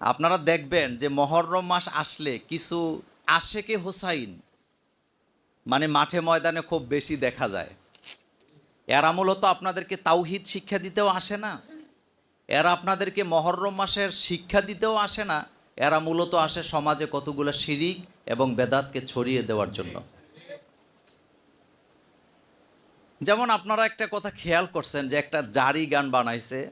আপনারা দেখবেন যে মহরম মাস আসলে কিছু আশেকে হোসাইন মানে মাঠে ময়দানে খুব বেশি দেখা যায়। এরা মূলত আপনাদেরকে তাওহিদ শিক্ষা দিতেও আসে না। এরা আপনাদেরকে মহরম মাসের শিক্ষা দিতেও আসে না। এরা মূলত আসে সমাজে কতগুলো শিরিক এবং বেদাতকে ছড়িয়ে দেওয়ার জন্য। যেমন আপনারা একটা কথা খেয়াল করছেন যে একটা জারি গান বানাইছে।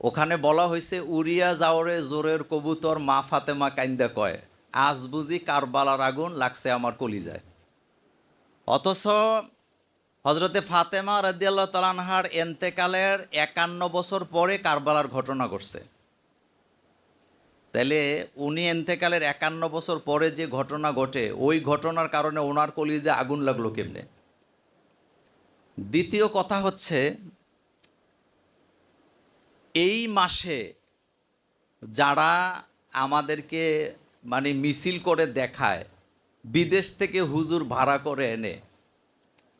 ওখানে বলা হয়েছে, উড়িয়া যাওরে জোরের কবুতর মা ফাতেমা কাইন্দা কয়, আজ বুঝি কারবালার আগুন লাগছে আমার কলিজায়। অথচ হজরতে ফাতেমা রাদিয়াল্লাহ তালানহার এন্তেকালের একান্ন বছর পরে কারবালার ঘটনা ঘটছে। তাহলে উনি এন্তেকালের একান্ন বছর পরে যে ঘটনা ঘটে, ওই ঘটনার কারণে ওনার কলিজে আগুন লাগল কেমনে? দ্বিতীয় কথা হচ্ছে এই মাসে যারা আমাদেরকে মানে মিছিল করে দেখায়, বিদেশ থেকে হুজুর ভাড়া করে এনে,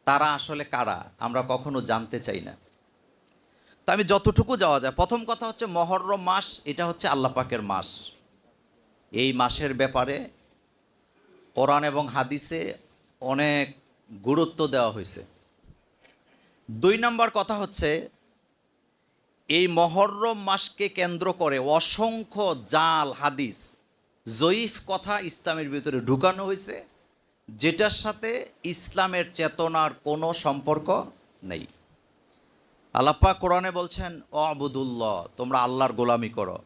তারা আসলে কারা? আমরা কখনো জানতে চাই না। তো আমি যতটুকু যাওয়া যায়, প্রথম কথা হচ্ছে মহরম মাস, এটা হচ্ছে আল্লাহ পাকের মাস। এই মাসের ব্যাপারে কোরআন এবং হাদিসে অনেক গুরুত্ব দেওয়া হয়েছে। দুই নম্বর কথা হচ্ছে এই মহরম মাসকে কেন্দ্র করে অসংখ্য জাল, হাদিস, জয়ীফ কথা ইসলামের ভিতরে ঢুকানো হয়েছে, যেটার সাথে ইসলামের চেতনার কোনো সম্পর্ক নেই। আল্লাপা কোরআনে বলছেন ও আবুদুল্লাহ তোমরা আল্লাহর গোলামি করো।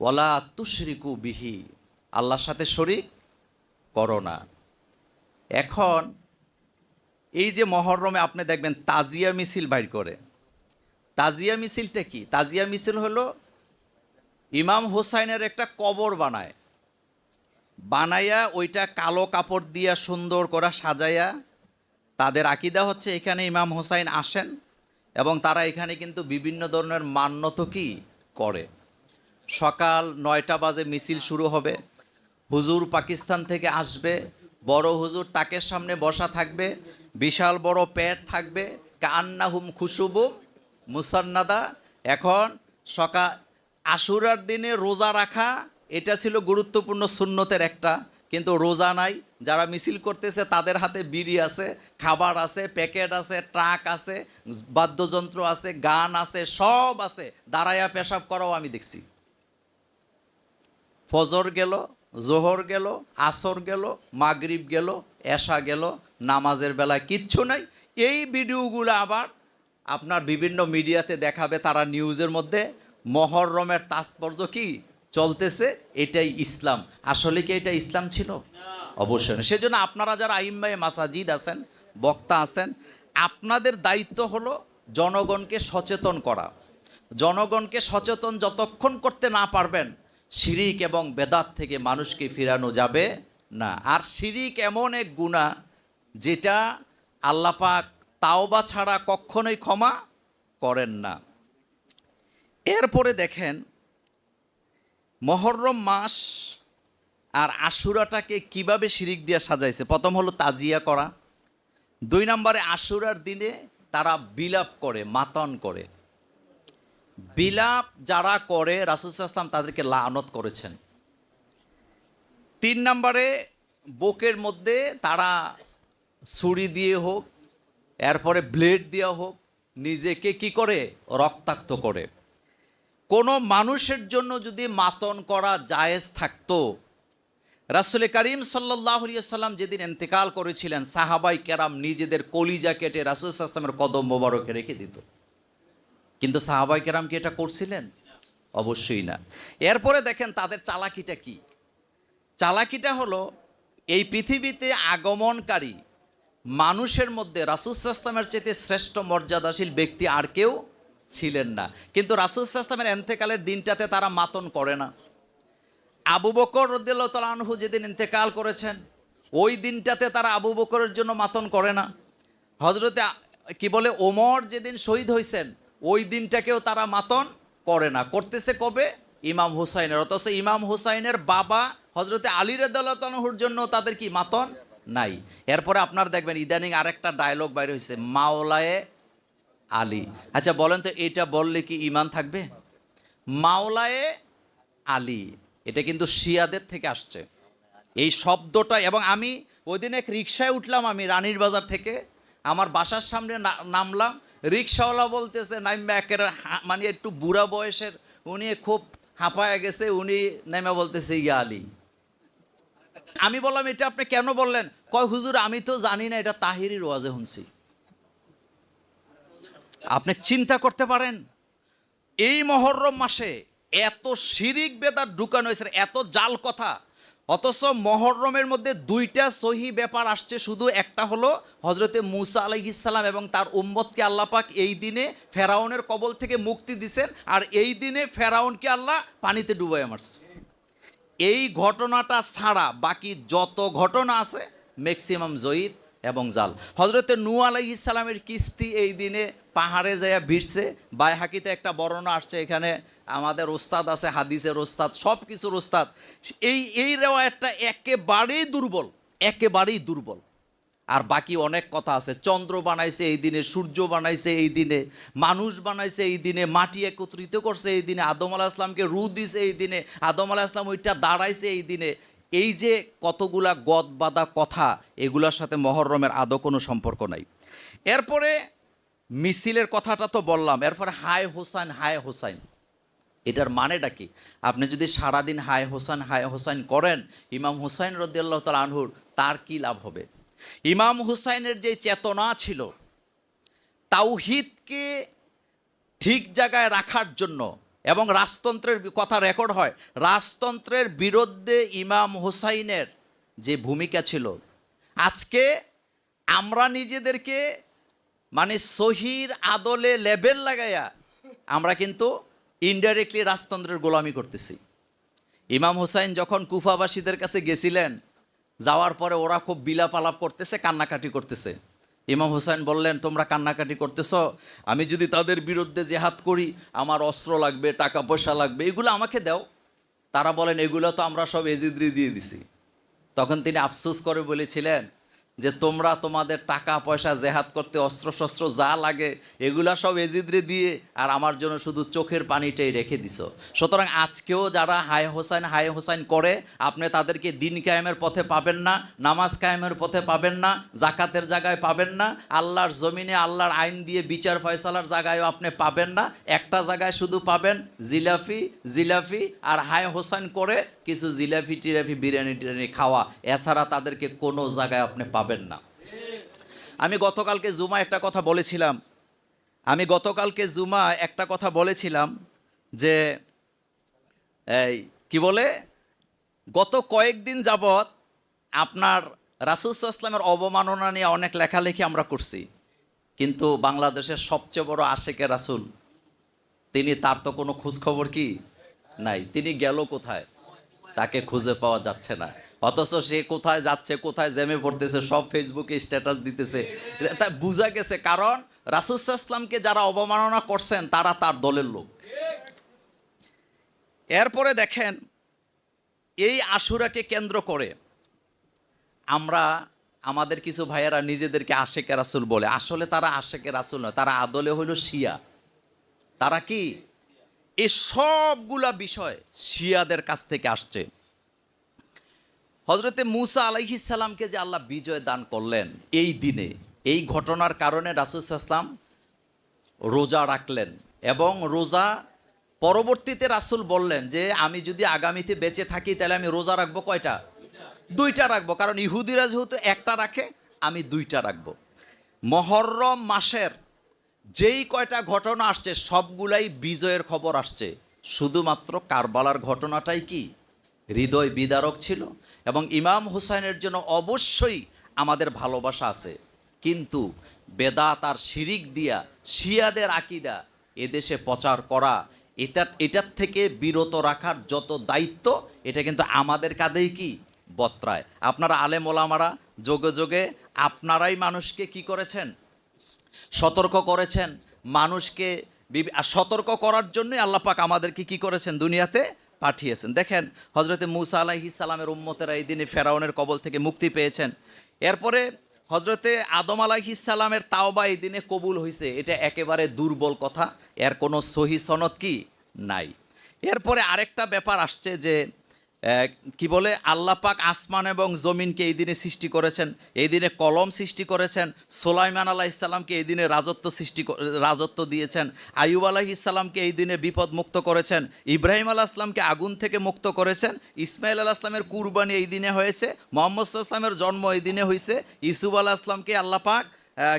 ওলা তুশরিকু বিহি, আল্লাহর সাথে শরিক করো না। এখন এই যে মহরমে আপনি দেখবেন তাজিয়া মিছিল বাইর করে তাজিয়া মিছিলটা কি? তাজিয়া মিছিল হলো ইমাম হোসাইনের একটা কবর বানায়। বানাইয়া ওইটা কালো কাপড় দিয়া সুন্দর করা সাজাইয়া তাদের আকিদা হচ্ছে এখানে ইমাম হোসাইন আসেন এবং তারা এখানে কিন্তু বিভিন্ন ধরনের মান্যত কি করে। সকাল নয়টা বাজে মিছিল শুরু হবে। হুজুর পাকিস্তান থেকে আসবে। বড় হুজুর টাকের সামনে বসা থাকবে। বিশাল বড় পেট থাকবে। কান্না হুম খুশুবুম মুসান্নাদা, এখন সকাল আশুরার দিনে রোজা রাখা, এটা ছিল গুরুত্বপূর্ণ সুন্নতের একটা, কিন্তু রোজা নাই। যারা মিছিল করতেছে, তাদের হাতে বিড়ি আছে, খাবার আছে, প্যাকেট আছে, ট্রাক আছে, বাদ্যযন্ত্র আছে, গান আছে, সব আছে। দাঁড়াইয়া পেশাব করাও আমি দেখছি। ফজর গেল, জোহর গেল, আসর গেল, মাগরিব গেল, এশা গেল, নামাজের বেলায় কিচ্ছু নাই। এই ভিডিওগুলো আবার আপনার বিভিন্ন মিডিয়াতে দেখাবে তারা নিউজের মধ্যে মহরমের তাৎপর্য কি? চলতেছে এটাই ইসলাম। আসলে কি এটা ইসলাম ছিল? অবশ্যই না। সেজন্য আপনারা যারা আইম্বাই মাসাজিদ আছেন বক্তা আছেন আপনাদের দায়িত্ব হলো জনগণকে সচেতন করা। জনগণকে সচেতন যতক্ষণ করতে না পারবেন শিরিক এবং বেদাত থেকে মানুষকে ফিরানো যাবে না। আর শিরিক এমন এক গুণা যেটা আল্লাপাক তাওবা ছাড়া কখনোই ক্ষমা করেন না। এরপরে দেখেন, মহরম মাস আর আশুরাটাকে কীভাবে শিরিক দিয়ে সাজাইছে? প্রথম হলো তাজিয়া করা। দুই নম্বরে আশুরার দিনে তারা বিলাপ করে, মাতন করে। বিলাপ যারা করে রাসুলাম তাদেরকে লানত করেছেন। তিন নম্বরে বুকের মধ্যে তারা ছুরি দিয়ে হোক এরপরে ব্লেড দেওয়া হোক, নিজেকে কি করে? রক্তাক্ত করে। কোনো মানুষের জন্য যদি মাতন করা জায়েজ থাকতো, রাসুল করিম সাল্লাহ সাল্লাম যেদিন এন্তেকাল করেছিলেন, সাহাবাই কেরাম নিজেদের কলিজা কেটে রাসুল আসলামের কদম মোবারকে রেখে দিত। কিন্তু সাহাবাই কেরাম কি এটা করছিলেন? অবশ্যই না। এরপরে দেখেন তাদের চালাকিটা কি? চালাকিটা হলো, এই পৃথিবীতে আগমনকারী মানুষের মধ্যে রাসুসাস্তামের চেয়ে শ্রেষ্ঠ মর্যাদাশীল ব্যক্তি আর কেউ ছিলেন না। কিন্তু রাসুসাস্তামের এন্তেকালের দিনটাতে তারা মাতন করে না। আবু বকর রদ্দুল্লাহ তালাহু যেদিন ইন্তেকাল করেছেন, ওই দিনটাতে তারা আবু বকরের জন্য মাতন করে না। হজরতে কি বলে, ওমর যেদিন শহীদ হয়েছেন ওই দিনটাকেও তারা মাতন করে না। করতেছে কবে? ইমাম হুসাইনের। অথচ ইমাম হুসাইনের বাবা হজরতে আলী রদাল্লাহর জন্য তাদের কি, মাতন নাই। এরপরে আপনার দেখবেন ইদানিং আরেকটা ডায়লগ বাইরে হয়েছে মাওলায়ে আলী। আচ্ছা বলেন তো এটা বললে কি ইমান থাকবে? মাওলায়ে আলী, এটা কিন্তু শিয়াদের থেকে আসছে। এই শব্দটা, এবং আমি ওই দিন এক রিক্সায় উঠলাম আমি রানীর বাজার থেকে, আমার বাসার সামনে নামলাম রিক্সাওয়ালা বলতেছে নাইমা একের মানে একটু বুড়া বয়সের, উনি খুব হাঁপায়া গেছে, উনি নেমে বলতেছে, ইয়া আলী। আমি বললাম, এটা আপনি কেন বললেন? কয়, হুজুর, আমি তো জানি না, এটা তাহিরির ওয়াজে শুনছি। আপনি চিন্তা করতে পারেন, এই মহরম মাসে এত শিরিক বেদার ঢুকানো হয়েছে, এত জাল কথা। অথচ মহরমের মধ্যে দুইটা সহি ব্যাপার আসছে, শুধু একটা হলো হজরতে মুসা আলাইহিসাল্লাম এবং তার উম্মতকে আল্লাপাক এই দিনে ফেরাউনের কবল থেকে মুক্তি দিছেন, আর এই দিনে ফেরাউনকে আল্লাহ পানিতে ডুবাই মারছে। এই ঘটনাটা ছাড়া বাকি যত ঘটনা আছে ম্যাক্সিমাম জয়ীফ এবং জাল। হজরতে নু আলাই ইসলামের কিস্তি এই দিনে পাহাড়ে যাইয়া ভিড়ছে, বাইহাকিতে একটা বর্ণনা আসছে এখানে, আমাদের ওস্তাদ আছে, হাদিসের ওস্তাদ সব কিছুর ওস্তাদ। এই এই রেওয়ায়তটা একেবারেই দুর্বল একেবারেই দুর্বল। আর বাকি অনেক কথা আছে। চন্দ্র বানাইছে এই দিনে, সূর্য বানাইছে এই দিনে, মানুষ বানাইছে এই দিনে, মাটি একত্রিত করছে এই দিনে, আদম আলাহ ইসলামকে রু দিছে এই দিনে, আদম আলাহ ইসলাম ওইটা দাঁড়াইছে এই দিনে। এই যে কতগুলা গদ বাদা কথা, এগুলোর সাথে মহরমের আদৌ কোনো সম্পর্ক নাই। এরপরে মিছিলের কথাটা তো বললাম, এরপরে হায় হোসাইন হায় হোসাইন। এটার মানেটা কি? আপনি যদি সারাদিন হায় হোসাইন হায় হোসাইন করেন, ইমাম হুসাইন রদিয়াল্লাহ তাল আনহুর, তার কি লাভ হবে? ইমাম হুসাইনের যে চেতনা ছিল, তাওহিদকে ঠিক জায়গায় রাখার জন্য এবং রাজতন্ত্রের কথা রেকর্ড হয়, রাজতন্ত্রের বিরুদ্ধে ইমাম হুসাইনের যে ভূমিকা ছিল। আজকে আমরা নিজেদেরকে মানে সহির আদলে লেবেল লাগাইয়া আমরা কিন্তু ইনডাইরেক্টলি রাজতন্ত্রের গোলামি করতেছি। ইমাম হুসাইন যখন কুফাবাসীদের কাছে গেছিলেন যাওয়ার পরে ওরা খুব বিলাপ আলাপ করতেছে, কান্নাকাটি করতেছে। ইমাম হুসাইন বললেন, তোমরা কান্নাকাটি করতেছ? আমি যদি তাদের বিরুদ্ধে জেহাদ করি, আমার অস্ত্র লাগবে টাকা পয়সা লাগবে, এগুলো আমাকে দাও। তারা বলেন, এগুলো তো আমরা সব এজিদ্রি দিয়ে দিছি। তখন তিনি আফসোস করে বলেছিলেন যে তোমরা তোমাদের টাকা, পয়সা, জেহাদ করতে অস্ত্র শস্ত্র যা লাগে, এগুলা সব এজিদ্রে দিয়ে আর আমার জন্য শুধু চোখের পানিটাই রেখে দিছো। সুতরাং আজকেও যারা হায় হোসাইন হায় হোসাইন করে, আপনি তাদেরকে দিন কায়েমের পথে পাবেন না, নামাজ কায়েমের পথে পাবেন না, জাকাতের জায়গায় পাবেন না, আল্লাহর জমিনে আল্লাহর আইন দিয়ে বিচার ফয়সালার জায়গায়ও আপনি পাবেন না, একটা জায়গায় শুধু পাবেন জিলাফি জিলাফি, আর হায় হোসাইন করে কিছু জিলাফি টিলাফি বিরিয়ানি টিরিয়ানি খাওয়া, এছাড়া তাদেরকে কোনো জায়গায় আপনি পাবেন না। আমি গতকালকে জুমা একটা কথা বলেছিলাম। আমি গতকালকে জুমা একটা কথা বলেছিলাম যে, এই, কি বলে? গত কয়েকদিন যাবৎ আপনার রাসুলসাল্লামের অবমাননা নিয়ে অনেক লেখালেখি আমরা করছি। কিন্তু বাংলাদেশের সবচেয়ে বড় আশেকে রাসুল, তিনি তার তো কোনো খোঁজখবর কি? নাই। তিনি গেল কোথায়? তাকে খুঁজে পাওয়া যাচ্ছে না। অথচ সে কোথায় যাচ্ছে, কোথায় জেমে পড়তেছে, সব ফেসবুকে স্ট্যাটাস দিতেছে। তা বোঝা গেছে কারণ রাসুলসাল্লামকে যারা অবমাননা করছেন, তারা তার দলের লোক। এরপরে দেখেন, এই আশুরাকে কেন্দ্র করে আমরা আমাদের কিছু ভাইয়েরা নিজেদেরকে আশেকে রাসুল বলে। আসলে তারা আশেকে রাসুল নয়, তারা আদলে হইল শিয়া। তারা কি? এই সবগুলা বিষয় শিয়াদের কাছ থেকে আসছে। হজরতে মুসা আলাইহিসাল্লামকে যে আল্লাহ বিজয় দান করলেন এই দিনে, এই ঘটনার কারণে রাসুলাম রোজা রাখলেন এবং রোজা পরবর্তীতে রাসুল বললেন যে, আমি যদি আগামীতে বেঁচে থাকি, তাহলে আমি রোজা রাখব কয়টা? দুইটা রাখব, কারণ ইহুদিরা যেহেতু একটা রাখে, আমি দুইটা রাখব। মহরম মাসের যেই কয়টা ঘটনা আসছে, সবগুলাই বিজয়ের খবর আসছে। শুধুমাত্র কারবালার ঘটনাটাই কি? হৃদয় বিদারক ছিল এবং ইমাম হুসাইনের জন্য অবশ্যই আমাদের ভালোবাসা আছে। কিন্তু বেদাত আর শিরিক দিয়া, শিয়াদের আকিদা, এদেশে প্রচার করা, এটা, এটার থেকে বিরত রাখার যত দায়িত্ব, এটা কিন্তু আমাদের কাঁধেই কি? বত্রায়। আপনারা আলেম ওলামারা, যোগে যোগে আপনারাই মানুষকে কি করেছেন? সতর্ক করেছেন মানুষকে সতর্ক করার জন্যই আল্লাহ পাক আমাদেরকে কি করেছেন দুনিয়াতে পাঠিয়েছেন। দেখেন হজরতে মুসা আলাহি সালামের উম্মতেরা এই দিনে ফেরাউনের কবল থেকে মুক্তি পেয়েছেন। এরপরে হজরতে আদম আলাহি সালামের তাওবা এই দিনে কবুল হয়েছে এটা একেবারে দুর্বল কথা, এর কোনো সহি সনদ কি? নাই। এরপরে আরেকটা ব্যাপার আসছে যে কি বলে? আল্লাহ পাক আসমান এবং জমিনকে এই দিনে সৃষ্টি করেছেন। এই দিনে কলম সৃষ্টি করেছেন। সোলাইমান আলাহ ইসলামকে এই দিনে রাজত্ব সৃষ্টি রাজত্ব দিয়েছেন। আয়ুব আলাহ ইসলামকে এই দিনে বিপদ মুক্ত করেছেন। ইব্রাহিম আলাহ ইসলামকে আগুন থেকে মুক্ত করেছেন। ইসমাইল আলাহ ইসলামের কুরবানি এই দিনে হয়েছে। মোহাম্মদ ইসলামের জন্ম এই দিনে হয়েছে ইসুফ আলাহ ইসলামকে আল্লাহ পাক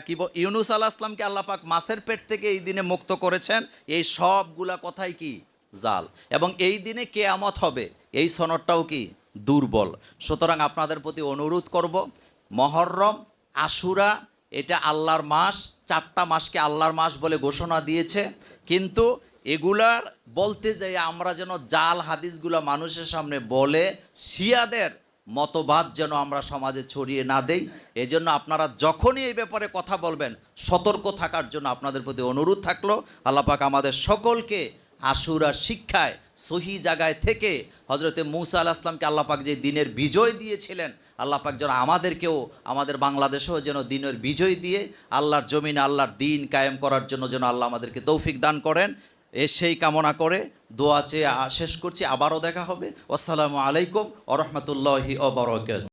কি ইউনুস আলাহ ইসলামকে আল্লাহ পাক মাছের পেট থেকে এই দিনে মুক্ত করেছেন। এই সবগুলা কথাই কি? জাল। এবং এই দিনে কেয়ামত হবে। এই সনদটাও কি? দুর্বল। সুতরাং আপনাদের প্রতি অনুরোধ করব, মহরম, আশুরা, এটা আল্লাহর মাস, চারটা মাসকে আল্লাহর মাস বলে ঘোষণা দিয়েছে। কিন্তু এগুলার বলতে যাই, আমরা যেন জাল হাদিসগুলা মানুষের সামনে বলে, শিয়াদের মতবাদ যেন আমরা সমাজে ছড়িয়ে না দেই। এজন্য আপনারা যখনই এই ব্যাপারে কথা বলবেন, সতর্ক থাকার জন্য আপনাদের প্রতি অনুরোধ থাকল। আল্লাপাক আমাদের সকলকে আশুরার শিক্ষায় সহি জায়গায় থেকে হজরতে মৌসা আল আসলামকে আল্লাপাক যে দিনের বিজয় দিয়েছিলেন আল্লাপাক যেন আমাদেরকেও, আমাদের বাংলাদেশেও যেন দিনের বিজয় দিয়ে আল্লাহর জমিন আল্লাহর দিন কায়েম করার জন্য যেন আল্লাহ আমাদেরকে তৌফিক দান করেন। এ সেই কামনা করে দোয়া চেয়ে শেষ করছি। আবারও দেখা হবে। আসসালামু আলাইকুম ওরহমতুল্লাহি ওবরকাত